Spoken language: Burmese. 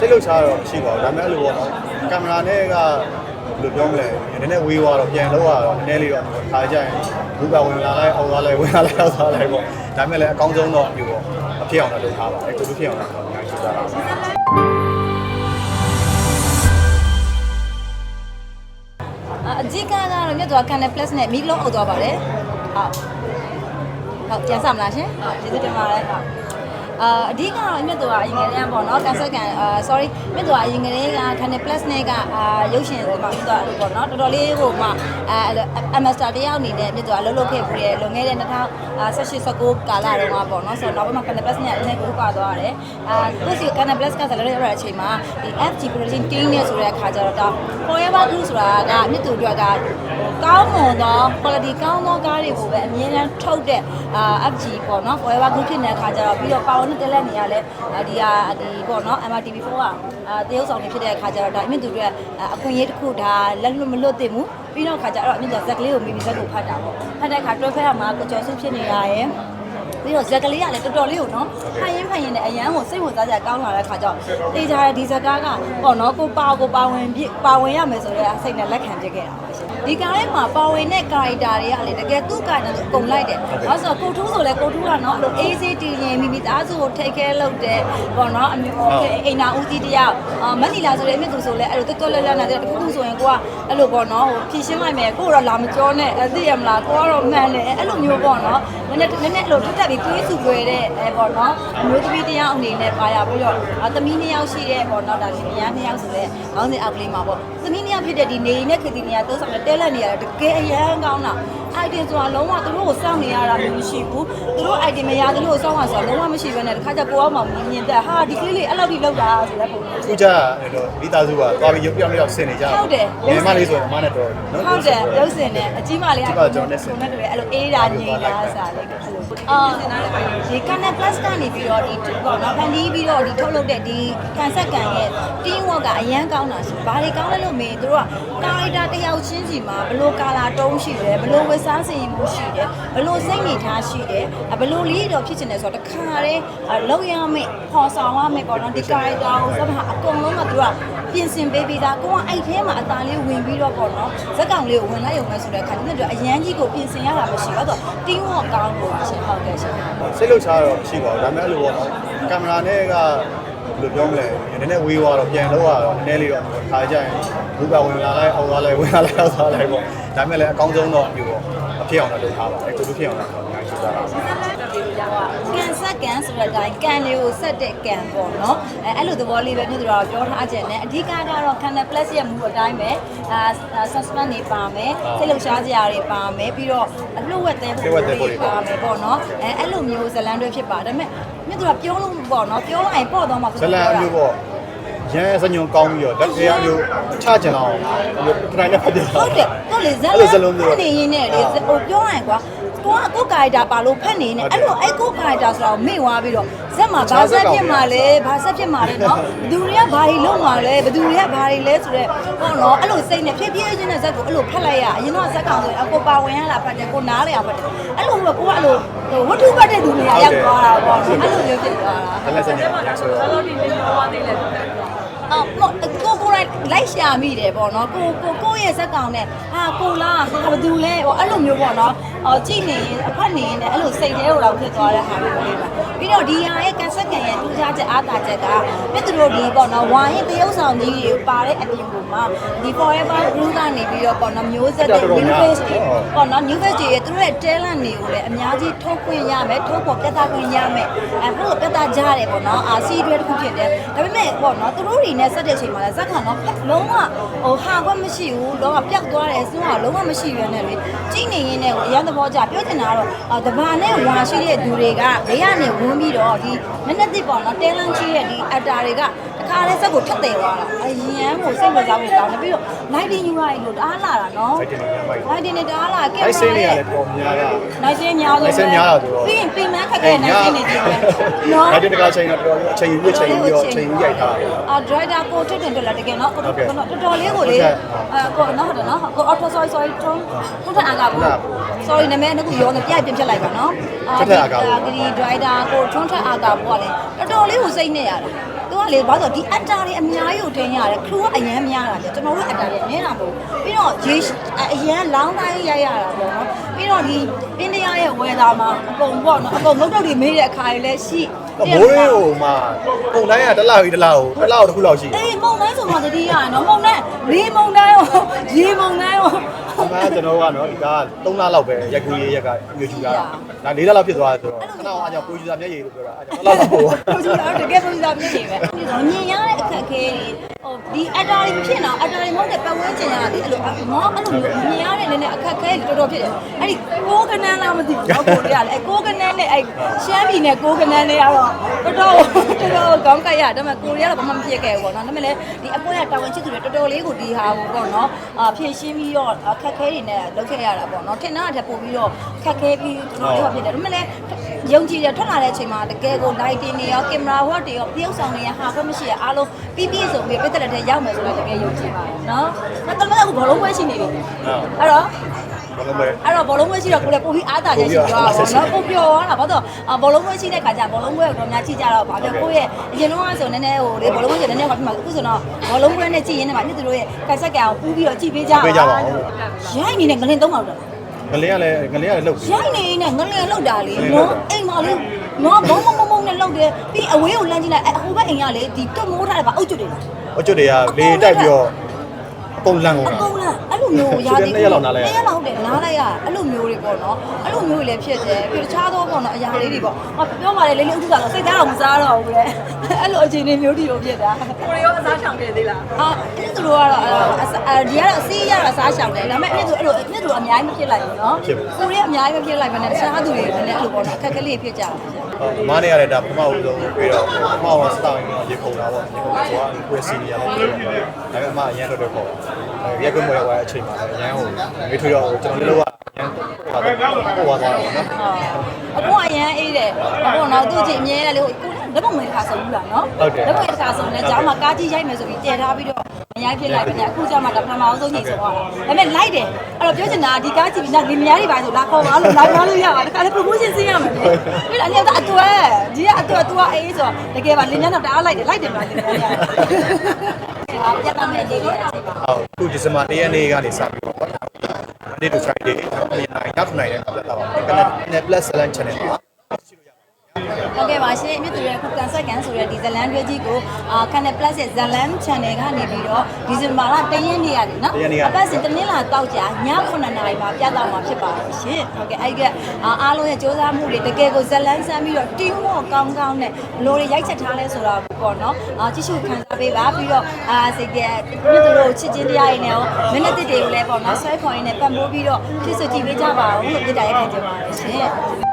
စိတ်လှုပ်ရှားတော့မရှိပါဘူးဒါပေမဲ့အဲ့လိုပေါ့နော်ကင်မရာနဲ့ကဘယ်လိုပြောမလဲနည်းနည်းဝေးသွားတော့ပြန်လောက်ရတော့နည်းနည်းလေးတော့ခါကြရင်ဘူးပါဝင်လာလိုက်အောက်သွားလိုက်ဝင်လာလိုက်အောက်သွားလိုက်ပေါ့ဒါပေမဲ့လည်းအကောင်းဆုံးတော့ဒီပေါ့မဖြစ်အောင်လည်းလုပ်ထားပါအဲ့ကိုလိုဖြစ်အောင်လည်းအများကြီးလုပ်ထားတာပါအကြီးကကတော့မြတ်သူက Canal Plus နဲ့ Meet လုံးအုပ်သွားပါတယ်ဟုတ်ဟုတ်ပြန်စမလားရှင်ကျေးဇူးတင်ပါတယ်ဟုတ် အာအဓိကတော့မြတ်သူကအရင်ကတည်းကပေါ့နော်ကန်ဆက်ကန်အာ sorry မြတ်သူကအရင်ကတည်းက Canal Plus နဲ့ကအာရုပ်ရှင်ဒီမှာမြတ်သူကအဲ့လိုပေါ့နော်တော်တော်လေးဟိုမှာအာ Master တယောက်အနေနဲ့မြတ်သူကအလုပ်လုပ်ခဲ့ပြီးရလွန်ခဲ့တဲ့2018 19ကာလတုန်းကပေါ့နော်ဆိုတော့နောက်ပိုင်းမှာ Canal Plus နဲ့အရင်ကိုပါသွားရတယ်အာသူစီ Canal Plus ကဆက်လက်ရတဲ့အချိန်မှာဒီ FG Production Team နဲ့ဆိုတဲ့အခါကျတော့ဒါ Forever Blue ဆိုတာကမြတ်သူတို့ကကောင်းမွန်သော quality ကောင်းသောကားတွေကိုပဲအမြဲတမ်းထုတ်တဲ့အာ FG ပေါ့နော် Forever Blue ဖြစ်နေတဲ့အခါကျတော့ပြီးတော့ Power နဲ့တက်လက်နေရလဲဒီဟာဒီပေါ့နော် MRTV4 ကအာတရုပ်ဆောင်နေဖြစ်တဲ့အခါကျတော့ဒါအမြင့်သူတို့အခွင့်အရေးတစ်ခုဒါလက်လွတ်မလွတ်သင့်ဘူးပြီးတော့အခါကျတော့အမြင့်သူဇက်ကလေးကိုမိမိဇက်ကိုဖတ်တာပေါ့ဖတ်တဲ့အခါတွဲဖက်ရမှာကိုကျော်စုဖြစ်နေရရဲ့ပြီးတော့ဇက်ကလေးကလည်းတော်တော်လေးကိုနော်ဖိုင်ရင်ဖိုင်ရင်နဲ့အရန်ကိုစိတ်ဝင်စားကြကောင်းလာတဲ့ခါကျတော့တေးကြတဲ့ဒီဇက်ကားကပေါ့နော်ကိုပါကိုပါဝင်ပြပါဝင်ရမယ်ဆိုတော့စိတ်နဲ့လက်ခံပြခဲ့တာပါရှင် ဒီကားထဲမှာပါဝင်တဲ့ကာရီတာတွေကလေတကယ်သူ့ကာရီတာဆိုအကုန်လိုက်တယ်ဘာလို့ဆိုတော့ကိုထူးဆိုလဲကိုထူးကနော်အဲ့လိုအေးစေးတည်ရင်မိမိသားစုကိုထိတ်ခဲလုပ်တယ်ပေါ့နော်အမျိုးအိမ်နာဦးစီးတယောက်မက်နီလာဆိုတဲ့အမြင့်သူဆိုလဲအဲ့လိုတွတ်တွတ်လက်လက်နဲ့တခုခုဆိုရင်ကိုကအဲ့လိုပေါ့နော်ဟိုဖြည့်ရှင်းလိုက်မယ်ကိုကတော့လာမကြောနဲ့သိရမလားကိုကတော့မှန်တယ်အဲ့လိုမျိုးပေါ့နော်နည်းနည်းနည်းနည်းအဲ့လိုတက်တက်ပြီးတွေးစုွယ်တဲ့အဲပေါ့နော်အမျိုးသမီးတယောက်အနေနဲ့ပါရပြီးတော့သမီးနှစ်ယောက်ရှိတဲ့ပေါ့နော်ဒါလင်မယားနှစ်ယောက်ဆိုတဲ့ခေါင်းစဉ်အောက်ကလေးမှာပေါ့သမီးနှစ်ယောက်ဖြစ်တဲ့ဒီနေနဲ့ခေတီနေရတိုးဆောင်တဲ့တဲလက်နေရတကယ်အရန်ကောင်းတာ item ဆိုတာလုံးဝသူတို့ကိုစောင့်နေရတာမျိုးမရှိဘူးသူတို့ item မရသူတို့ကိုစောင့်ရဆိုတာလုံးဝမရှိဘဲနဲ့တခါကျကိုအောင်မှမြင်တဲ့ဟာဒီကလေးလေးအဲ့လောက်ထိလောက်တာဆိုတဲ့ပုံမျိုးခုကြအဲ့တော့မိသားစုကသွားပြီးရုပ်ပြောင်းပြောင်းဆင်နေကြဟုတ်တယ်ငယ်မလေးဆိုရင်အမနဲ့တော့နော် ဟုတ်တယ်ရုပ်စင်နဲ့အကြီးမလေးကအကြီးမကျွန်တော်နဲ့ဆင် နဲ့တွေ့အဲ့လိုအေးတာငြိမ်တာစားလေးအဲ့လို အာဒီကနေ plus ကနေပြီးတော့ဒီပေါ့နော်ဖန်တီးပြီးတော့ဒီထုတ်လုပ်တဲ့ဒီကန်ဆက်ကန်ရဲ့ team work ကအရန်ကောင်းတာဆိုဘာတွေကောင်းလဲလို့မင်းတို့ကကာရီတာတစ်ယောက်ချင်းစီမှာဘလို့ကာလာတုံးရှိတယ်ဘလို့ဝက်စားစင်မှုရှိတယ်ဘလို့စိတ်နေထားရှိတယ်ဘလို့လေးတော့ဖြစ်ချင်တယ်ဆိုတော့တခါတည်းလောက်ရမယ်ခေါ်ဆောင်ရမယ်ပေါ့နော်ဒီကာရီတာကိုစသဖြင့်အကုန်လုံးကသူက ပြင်ဆင်ပေးပြီးသားကိုကအဲ့ထဲမှာအသားလေးဝင်ပြီးတော့ပေါ့နော်ဇက်ကောင်လေးကိုဝင်လိုက်ရုံပဲဆိုတဲ့အခါကျတော့အရန်ကြီးကိုပြင်ဆင်ရတာမရှိဘူးအဲ့တော့ team work ကောင်းလို့ရှင်ဟုတ်ကဲ့ရှင်စိတ်လှုပ်ရှားတော့မရှိပါဘူးဒါပေမဲ့အဲ့လိုပေါ့နော်ကင်မရာနဲ့ကဘယ်လိုပြောမလဲနည်းနည်းဝေးသွားတော့ပြန်လောက်ရတော့နည်းနည်းလေးတော့ခါကြရင်ဘူးပါဝင်လာလိုက်အောက်သွားလိုက်ဝင်လာလိုက်အောက်သွားလိုက်ပေါ့ဒါပေမဲ့လည်းအကောင်းဆုံးတော့ဒီပေါ့မဖြစ်အောင်လည်းလုပ်ထားပါအဲ့ကိုလိုဖြစ်အောင်လည်းအများကြီးလုပ်ထားတာပါ ကန်ဆက်ကန်ဆိုတဲ့အတိုင်းကန်လေးကိုဆက်တဲ့ကန်ပေါ့နော်အဲအဲ့လိုသဘောလေးပဲမြို့သူတော်ပြောထားခြင်းနဲ့အဓိကကတော့ Canal Plus ရဲ့မူအတိုင်းပဲအာ suspense တွေပါမယ်စိတ်လှုပ်ရှားစရာတွေပါမယ်ပြီးတော့အလှုပ်ဝက်တဲ့ပုံတွေပါမယ်ပေါ့နော်အဲအဲ့လိုမျိုးဇလန်တွေဖြစ်ပါဒါပေမဲ့မြို့သူတော်ပြောလို့ပေါ့နော်ပြောလိုက်ရင်ပေါ့တော့မှာဇလန်အမျိုးပေါ့ရန်စညုံကောင်းပြီးတော့လက်သေးအမျိုးချကြင်အောင်ခဏနဲ့ဖတ်ပြတာဟုတ်တယ်ဟုတ်လေဇက်အဲ့လိုဇလုံးမျိုးနေရင်းနဲ့လေဟိုပြောရရင်ကွာ ကိုကကိုကာရီတာပါလို့ဖတ်နေနေအဲ့လိုအဲ့ကိုကာရီတာဆိုတော့မေ့သွားပြီးတော့ဇက်မှာဘာဆက်ဖြစ်မှာလဲဘာဆက်ဖြစ်မှာလဲနော်ဘသူတွေကဘာတွေလုပ်မှာလဲဘသူတွေကဘာတွေလဲဆိုတော့ဟောနော်အဲ့လိုစိတ်နဲ့ဖြည်းဖြည်းချင်းနဲ့ဇက်ကိုအဲ့လိုဖတ်လိုက်ရအရင်တော့ဇက်ကောင်ဆိုရင်အကိုပါဝင်ရတာဖတ်တယ်ကိုနားလေရဖတ်တယ်အဲ့လိုမျိုးကိုကအဲ့လိုဝတ္ထုဖတ်တဲ့သူတွေကရောက်သွားတာပေါ့အဲ့လိုမျိုးဖြစ်သွားတာဇလန်စညုံဆိုတော့အော်ပေါ့ကိုကိုလိုက်လိုက်ရှာမိတယ်ပေါ့နော်ကိုကိုကိုရဲ့ဇက်ကောင်နဲ့ဟာကိုလားဟာဘသူလဲပေါ့အဲ့လိုမျိုးပေါ့နော် အော်ကြည့်နေရင်အဖက်နေရင်လည်းအဲ့လိုစိတ်ထဲကိုတော့ဖြစ်သွားတဲ့ဟာမျိုးလေးပါပြီးတော့ဒီဟာရဲ့ကန်ဆက်ကန်ရဲ့ထူးခြားချက်အားသာချက်ကမြစ်သူတို့ဒီပေါ့နော်ဝိုင်းရင်တရုပ်ဆောင်ကြီးတွေပါတဲ့အပြင်ပုံမှာဒီ forever blue ကနေပြီးတော့ပေါ့နော်မျိုးဆက်တဲ့ new face တွေပေါ့နော် new face တွေရဲ့သူတို့ရဲ့ talent တွေကိုလည်းအများကြီးထုတ်ခွင့်ရမယ်ထုတ်ဖို့ပြသခွင့်ရမယ်အဲ့ဒါကိုပြသကြတယ်ပေါ့နော်အာစီတွေတစ်ခုဖြစ်တယ်ဒါပေမဲ့ပေါ့နော်သူတို့တွေနဲ့ဆက်တဲ့အချိန်မှာလည်းဇက်ခံတော့လုံးဝဟိုဟာခွင့်မရှိဘူးလုံးဝပြတ်သွားတယ်စွန်းကလုံးဝမရှိရနဲ့လေကြည့်နေရင်းနဲ့ကိုအရန်သဘောကျပြောချင်တာကတော့တဘာနဲ့ဝါရှိတဲ့သူတွေကဘေးကနေဝန်းပြီးတော့ဒီနည်းနည်းသိပေါ့နော်တဲလန့်ကြီးရဲ့ဒီအတာတွေကတ ခါလဲဇက်ကိုထက်တယ်သွားတာအရန်ကိုစိတ်ဝင်စားဖို့ကောင်းတယ်ပြီးတော့ lighting UI လို့တအားလာတာနော်ဖိုက်တင်နေပြန်ပိုက် lighting နဲ့တအားလာကင်မအဲ့ရာစင်းနေရလဲပေါ်များတာနိုင်စင်းများလို့နိုင်စင်းများတာဆိုတော့ပြီးရင်ပြင်မခက်ခဲနိုင်စင်းနေကြည့်မယ်နော်အဲ့ဒီတကားချိန်တော့တော်တော်အချိန်ကြီးချိန်ပြီးတော့ချိန်ကြီးရိုက်ထားတယ် အာ driver ကိုထွတ်တင်တက်လာတကယ်နော်ကိုဟုတ်ကဲ့တော်တော်လေးကိုလေဟုတ်ကဲ့အဲကိုနော်ဟုတ်တယ်နော်ကို auto sorry sorry ထုံးထုံးထန်အားကဘူး sorry နာမည်ကခုရောနေပြိုက်ပြင်ဖြစ်လိုက်ပါနော်ထွန်းထန်အားကဘူးဒီ driver ကိုထုံးထန်အားကဘူးကလေတော်တော်လေးကိုစိတ်နဲ့ရတာ သူကကလေဘာလို့ဒီအက်တာတွေအများကြီးကိုထင်ရတယ်ခရူကအရန်များတာလေကျွန်တော်တို့အက်တာတွေနည်းတာမဟုတ်ပြီးတော့ရေအရန်လောင်းတိုင်းရိုက်ရတာပေါ့နော်ပြီးတော့ဒီအိန္ဒိယရဲ့ဝယ်တာမှာအကုန်ပေါ့နော်အကုန်ငုတ်တုတ်တွေမေးတဲ့အခါတွေလည်းရှိ မိုးရင်းဟိုမှာပုံတိုင်းကတစ်လောက်ပြီးတစ်လောက်တစ်လောက်တစ်ခုလောက်ရှိတယ်အေးမုံတိုင်းဆိုမှတတိယနော်မုံတိုင်းရေမုံတိုင်းရောရေမုံတိုင်းရောအမှန်ကျွန်တော်ကနော်ဒီက3လလောက်ပဲရက်ကူရေးရက်ကရွေးချူတာဒါ4လလောက်ဖြစ်သွားတယ်ဆိုတော့ခဏအောင်အကြောင်းပရိုဂျူဆာမျက်ရည်လို့ပြောတာအဲကြောင့်လောက်တော့ပို့ပရိုဂျူဆာတကယ်ပရိုဂျူဆာမြင်နေပဲမြင်ရတဲ့အခက်အခဲတွေဟို ဒီအတားတွေဖြစ်နေအတားတွေမဟုတ်တဲ့ပတ်ဝန်းကျင်ရတယ်အဲ့လိုငေါအဲ့လိုမြင်ရတဲ့နည်းနည်းအခက်အခဲတွေတော်တော်ဖြစ်တယ်အဲ့ဒီကိုးကနန်းလားမသိဘူးတော့ကိုတွေကလည်းအဲ့ကိုးကနန်းနဲ့အဲ့ရှမ်းပြည်နယ်ကိုးကနန်းတွေကတော့တော်တော်တော်တော်ကောင်းကရဒါပေမဲ့ကိုရီးယားတော့ဘာမှမဖြစ်ခဲ့ဘူးပေါ့နော်ဒါပေမဲ့လည်းဒီအကွက်ရတာဝန်ချစ်သူတွေတော်တော်လေးကိုဒီဟာကိုပေါ့နော်အာဖြည့်ရှင်းပြီးတော့အခက်အခဲတွေနဲ့လုပ်ခဲ့ရတာပေါ့နော်ထင်တာအထက်ပို့ပြီးတော့ခက်ခဲပြီးတော်တော်လေးဖြစ်တယ်ဒါပေမဲ့လည်း ယုံကြည်ရထွက်လာတဲ့အချိန်မှာတကယ်ကို lighting တွေရောကင်မရာဝတ်တွေရောပြုတ်ဆောင်တွေရဟာခွင့်မရှိရအားလုံးပြီးပြည့်စုံပြီးပြည့်တဲ့လက်ထဲရောက်မယ်ဆိုတော့တကယ်ယုံကြည်ပါတယ်နော်။ဒါကလည်းအခုဘောလုံးပွဲရှိနေပြီ။အဲ့တော့ဘာလို့လဲအဲ့တော့ဘောလုံးပွဲရှိတော့ကိုလည်းပိုပြီးအားတာရရှိကြပါဘောနော်ပိုပျော်သွားတာဘာလို့ဘောလုံးပွဲရှိတဲ့ခါကျဘောလုံးပွဲကိုများကြည့်ကြတော့ဗာပြောကိုရဲ့အရင်တော့ဆိုနည်းနည်းဟိုလေဘောလုံးပွဲဆိုနည်းနည်းဟောဒီမှာအခုဆိုတော့ဘောလုံးပွဲနဲ့ကြည့်ရင်းနဲ့မှာနှစ်သူတို့ရဲ့ကက်ဆက်ကံကိုပူးပြီးတော့ကြည့်ပေးကြပါရိုက်နေနဲ့ငလင်သုံးအောင်တော့ ငလင်းကလည်းငလင်းကလည်းလှုပ်ပြီရိုက်နေနဲ့ငလင်လောက်တာလေနော်အိမ်မှာလေနော်ဘုံဘုံဘုံဘုံနဲ့လောက်တယ်ပြီးအဝေးကိုလမ်းကြည့်လိုက်အဟိုဘက်အိမ်ကလေဒီတုတ်မိုးထားတယ်ဗာအုတ်ကျွတ်တွေလား အကျွတ်တွေကလေတိုက်ပြီးတော့အကုန်လန့်ကုန်အတာကုန်လားအဲ့ လိုမျိုးရာသီနှစ်ရက်လောက်နားလိုက်ရနှစ်ရက်လောက်ဟုတ်တယ်နားလိုက်ရအဲ့လိုမျိုးတွေပေါ့နော်အဲ့လိုမျိုးတွေလည်းဖြစ်တယ်ပြီးတခြားသောပေါ့နော်အရာလေးတွေပေါ့ဟောပြောပါလေလေးလေးဥစ္စာတော့စိတ်သားတော့မစားတော့ဘူးလေအဲ့လိုအခြေအနေမျိုးတွေလို့ဖြစ်တာကိုရီးယားအစားချောင်နေသေးလားအာအဲ့သူတို့ကတော့အဲဒီကတော့အစီးရတာစားရှောင်တယ်ဒါပေမဲ့အဲ့သူအဲ့လိုအဲ့သူအများကြီးမဖြစ်လိုက်ဘူးနော်ကိုရီးယားအများကြီးမဖြစ်လိုက်ဘဲနဲ့တခြားသူတွေလည်းအဲ့လိုပေါ့နော်အခက်အခဲလေးဖြစ်ကြတယ် မားနေရတဲ့ဒါပထမဦးဆုံးပြီးတော့ပထမအောင်စတောင်းရင်ရေခုန်တာပေါ့ရေခုန်ဆိုတာကိုယ်စီနီယာလည်းပြောတယ်ဒါပေမဲ့အမအရန်တော့တော့ပေါ့ရက်ကွမွေးသွားတဲ့အချိန်မှာလည်းအရန်ဟိုမေးထွေးတော့ကျွန်တော်လည်းလောကအရန်ပို့သွားတာပို့သွားတာပေါ့နော်အခုအရန်အေးတယ်အခုတော့သူ့ကြည့်အမြဲတမ်းလေကို လက်ပုံငွေတစ်ခါဆုံးဘူးလားနော်လက်ပုံတစ်ခါဆုံးလဲကြားမှာကားကြီးရိုက်မယ်ဆိုပြီးတည်ထားပြီးတော့မရိုက်ဖြစ်လိုက်ပဲねအခုကျမှတော့ပထမအောင်ဆုံးချိန်ဆိုတော့ဒါပေမဲ့လိုက်တယ်အဲ့တော့ပြောချင်တာဒီကားကြည့်ပြီးတော့ဒီများတွေပါဆိုလာခေါ်ပါလို့လာပြောလို့ရပါတခါလေ promotion ဆင်းရမယ်ပြီးတော့အညတော့အတွဲဒီကအတွဲ तू ကအေးဆိုတော့တကယ်ပါလင်းညတော့တအားလိုက်တယ်လိုက်တယ်ပါလင်းညရအာပြတ်တာမဲ့လေးလေးအချိန်ပါဟုတ်ခုဒီဇင်ဘာ၁ရက်နေ့ကနေစပြီးတော့ပေါ့ Monday to Friday ညနိုင်ညနိုင်တဲ့ကပ်လာပါမယ်။ Net Plus Salon Channel မှာ ဟုတ်ကဲ့ပါရှင်မြစ်သူရဲ့ခုကန်ဆက်ကန်ဆိုတဲ့ဒီဇလန်တွဲကြီးကိုအာ Channel Plus ရဲ့ဇလန် Channel ကနေပြီးတော့ဒီဇင်ဘာလတရက်နေ့ရတယ်နော်အပတ်စဉ်တနင်္လာတောက်ကြည9နာရီမှာပြသမှာဖြစ်ပါတယ်ရှင်ဟုတ်ကဲ့အဲ့ဒီကအာအားလုံးရဲ့စ조사မှုတွေတကယ်ကိုဇလန်ဆန်းပြီးတော့တင်းမော့ကောင်းကောင်းနဲ့ဘလို့တွေရိုက်ချက်ထားလဲဆိုတာပေါ့နော်အာကြည့်ရှုခံစားပေးပါပြီးတော့အာစိတ်ကမြစ်သူတို့ချစ်ချင်းတရားရင်းနဲ့ရောမနက်တစ်တွေကိုလည်းပေါ့နော်ဆွဲခေါ်ရင်းနဲ့ပံ့ပိုးပြီးတော့ဖြစ်စွကြည့်ပေးကြပါဦးလို့ပြတာရိုက်ခံကြပါတယ်ရှင်